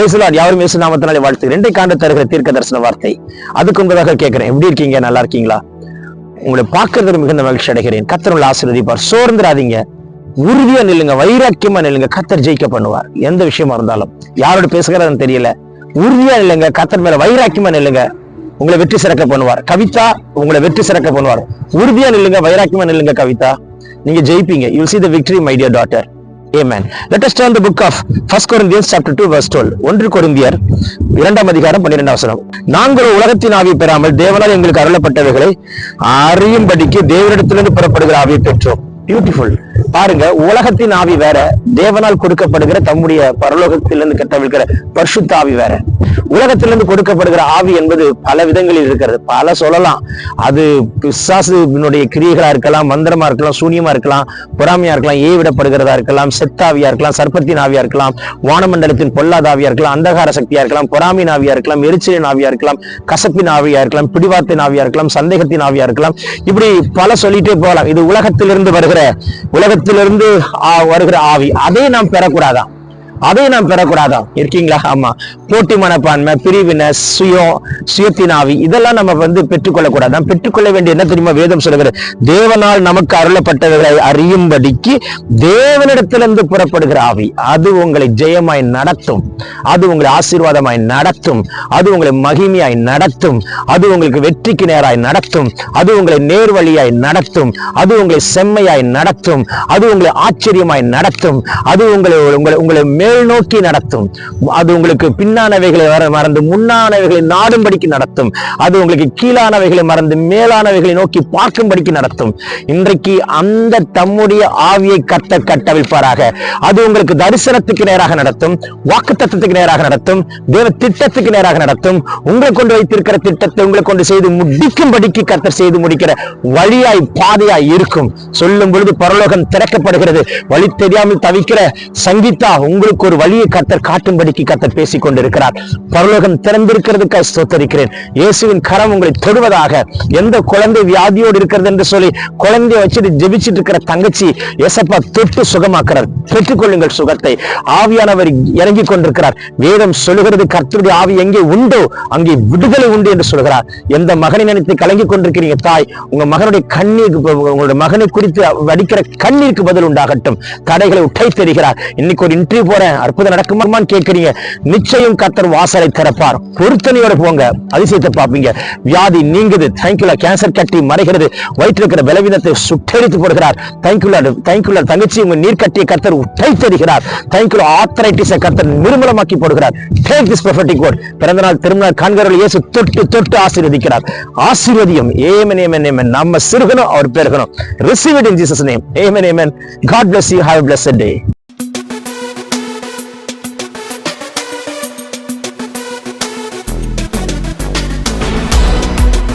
பேசலாம் யாரும் இயேசு நாமத்தினாலே வாழ்த்து. ரெண்டை காண்ட தருகிற தீர்க்க தரிசன வார்த்தை. அதுக்கு முன்பதாக கேட்கிறேன். எப்படி இருக்கீங்க? நல்லா இருக்கீங்களா? உங்களை பார்க்கறதுல மிகுந்த மகிழ்ச்சி அடைகிறேன். கத்தர் உங்களை ஆசீர்வதிப்பார். சோர்ந்துடாதீங்க உறுதியா நில்லுங்க. வைராக்கியமா நில்லுங்க. கத்தர் ஜெயிக்க பண்ணுவார். எந்த விஷயமா இருந்தாலும். யாரோட பேசுகிறதுன்னு தெரியல. உறுதியா நில்லுங்க. கத்தர் மேல வைராக்கியமா நில்லுங்க. உங்களை வெற்றி சிறக்க பண்ணுவார். கவிதா உங்களை வெற்றி சிறக்க பண்ணுவார். உறுதியா நில்லுங்க. வைராக்கியமா நில்லுங்க கவிதா. நீங்க ஜெயிப்பீங்க. You see the victory my dear daughter Amen. Let us turn the book of 1 Corinthians chapter 2 verse 12. ஒன்று கொரிந்தியர் இரண்டாம் அதிகாரம் பன்னிரெண்டாம் வசனம் நாங்கள் உலகத்தின் ஆவி பெறாமல் தேவனால் எங்களுக்கு அருளப்பட்டவைகளை அறியும்படிக்கு தேவனிடத்திலிருந்து புறப்படுகிற ஆவியை பெற்றோம் பியூட்டிஃபுல் பாருங்க உலகத்தின் ஆவி வேற தேவனால் கொடுக்கப்படுகிற தம்முடைய பரலோகத்திலிருந்து கட்டவிழ்கிற பரிசுத்த ஆவி வேற உலகத்திலிருந்து கொடுக்கப்படுகிற ஆவி என்பது பல விதங்களில் இருக்கிறது. பல சொல்லலாம். அது பிசாசுனுடைய கிரியைகளா இருக்கலாம் மந்திரமா இருக்கலாம் சூனியமா இருக்கலாம் பொறாமையா இருக்கலாம் ஏ விடப்படுகிறதா இருக்கலாம் செத்தாவியா இருக்கலாம் சர்ப்பத்தின் ஆவியா இருக்கலாம் வானமண்டலத்தின் பொல்லாத ஆவியா இருக்கலாம் அந்தகார சக்தியா இருக்கலாம் பொறாமின் ஆவியா இருக்கலாம் எரிச்சலின் ஆவியா இருக்கலாம் கசப்பின் ஆவியா இருக்கலாம் பிடிவாத்தின் ஆவியா இருக்கலாம் சந்தேகத்தின் ஆவியா இருக்கலாம். இப்படி பல சொல்லிட்டே போகலாம். இது உலகத்திலிருந்து வருகிற உலகத்திலிருந்து வருகிற ஆவி. அதை நாம் பெறக்கூடாதான் அதை நாம் பெறக்கூடாதா? இருக்கீங்களா? ஆமா. போட்டி மனப்பான்மை பிரிவினை சுயம் சுயத்தினாவி இதெல்லாம் நம்ம வந்து பெற்றுக்கொள்ள கூடாதான் பெற்றுக்கொள்ள வேண்டிய என்ன தெரியுமா வேதம் சொல்லுகிறது? தேவனால் நமக்கு அருளப்பட்டவர்களை அறியும்படிக்கு தேவனிடத்திலிருந்து புறப்படுகிற ஆவி. அது உங்களை ஜெயமாய் நடத்தும். அது உங்களை ஆசீர்வாதமாய் நடத்தும். அது உங்களை மகிமையாய் நடத்தும். அது உங்களுக்கு வெற்றிக்கு நேராய் நடத்தும். அது உங்களை நேர்வழியாய் நடத்தும். அது உங்களை செம்மையாய் நடத்தும். அது உங்களை ஆச்சரியமாய் நடத்தும். அது உங்களை உங்களை உங்களை மேல் நோக்கி நடத்தும். அது உங்களுக்கு பின்னானவைகளை வர மறந்து முன்னானவைகளை நாடும்படிக்கு நடத்தும். அது உங்களுக்கு கீழானவைகளை மறந்து மேலானவைகளை நோக்கி பார்க்கும்படிக்கு நடத்தும். இன்றைக்கு அந்த தம்முடைய ஆவியை கட்ட கட்டவிப்பாராக அது உங்களுக்கு தரிசனத்துக்கு நேராக நடத்தும். வாக்கு தத்துவத்துக்கு நேராக நடத்தும். தேவ திட்டத்துக்கு நேராக நடத்தும். உங்களை கொண்டு வைத்திருக்கிற திட்டத்தை உங்களை கொண்டு செய்து முடிக்கும்படிக்கு கத்தர் செய்து முடிக்கிற வழியாய் பாதையாய் இருக்கும். சொல்லும் பொழுது பரலோகம் திறக்கப்படுகிறது. வழி தெரியாமல் தவிக்கிற சங்கீதா உங்களுக்கு ஒரு வழியை கத்தர் காட்டும்படிக்கு கத்தர் பேசிக் கொண்டிருக்கிறார் பரலோகம் திறந்திருக்கிறதுக்காக ஸ்தோத்தரிக்கிறேன். இயேசுவின் கரம் உங்களை தொடுவதாக. எந்த குழந்தை வியாதியோடு இருக்கிறது என்று சொல்லி குழந்தைய வச்சுட்டு ஜெபிச்சுட்டு இருக்கிற தங்கச்சி எசப்பா தொட்டு சுகமாக்குறார். பெற்றுக்கொள்ளுங்கள் சுகத்தை. ஆவியானவர் இறங்கி கொண்டிருக்கிறார். வேதம் சொல்லுகிறது கர்த்தருடைய ஆவி எங்கே உண்டோ அங்கே விடுதலை உண்டு என்று சொல்கிறார். எந்த மகனை நினைத்து கலங்கி கொண்டிருக்கிறீங்க தாய்? உங்க மகனுடைய கண்ணீருக்கு உங்களுடைய மகனை குறித்து வடிக்கிற கண்ணீருக்கு பதில் உண்டாகட்டும். தடைகளை உட்டை தெரிகிறார் இன்னைக்கு ஒரு இன்டர்வியூ போற அற்புதம் நடக்குமான்னு கேட்கிறீங்க. நிச்சயம் கத்தர் வாசலை திறப்பார். பொருத்தனையோட போங்க. அதிசயத்தை பார்ப்பீங்க. வியாதி நீங்குது. தேங்க்யூலா கேன்சர் கட்டி மறைகிறது. வயிற்றிருக்கிற பலவீனத்தை சுட்டெரித்து போடுகிறார். தேங்க்யூலா தேங்க்யூலா தங்கச்சி உங்க நீர் கட்டிய கத்தர் உட்டை தருகிறார் தேங்க்யூலா ஆத்தரைட்டிஸை கத்தர் நிர்மலமாக்கி போடுகிறார். டேக் திஸ் ப்ரொஃபட்டிக் வேர்ட் பிறந்த நாள் திருமண காண்கிறவர்கள் இயேசு தொட்டு தொட்டு ஆசீர்வதிக்கிறார். ஆசீர்வதியம். ஏமன் ஏமன் ஏமன் நம்ம சிறுகணும் அவர் பெருகணும். Receive it in Jesus name amen amen God bless you have blessed day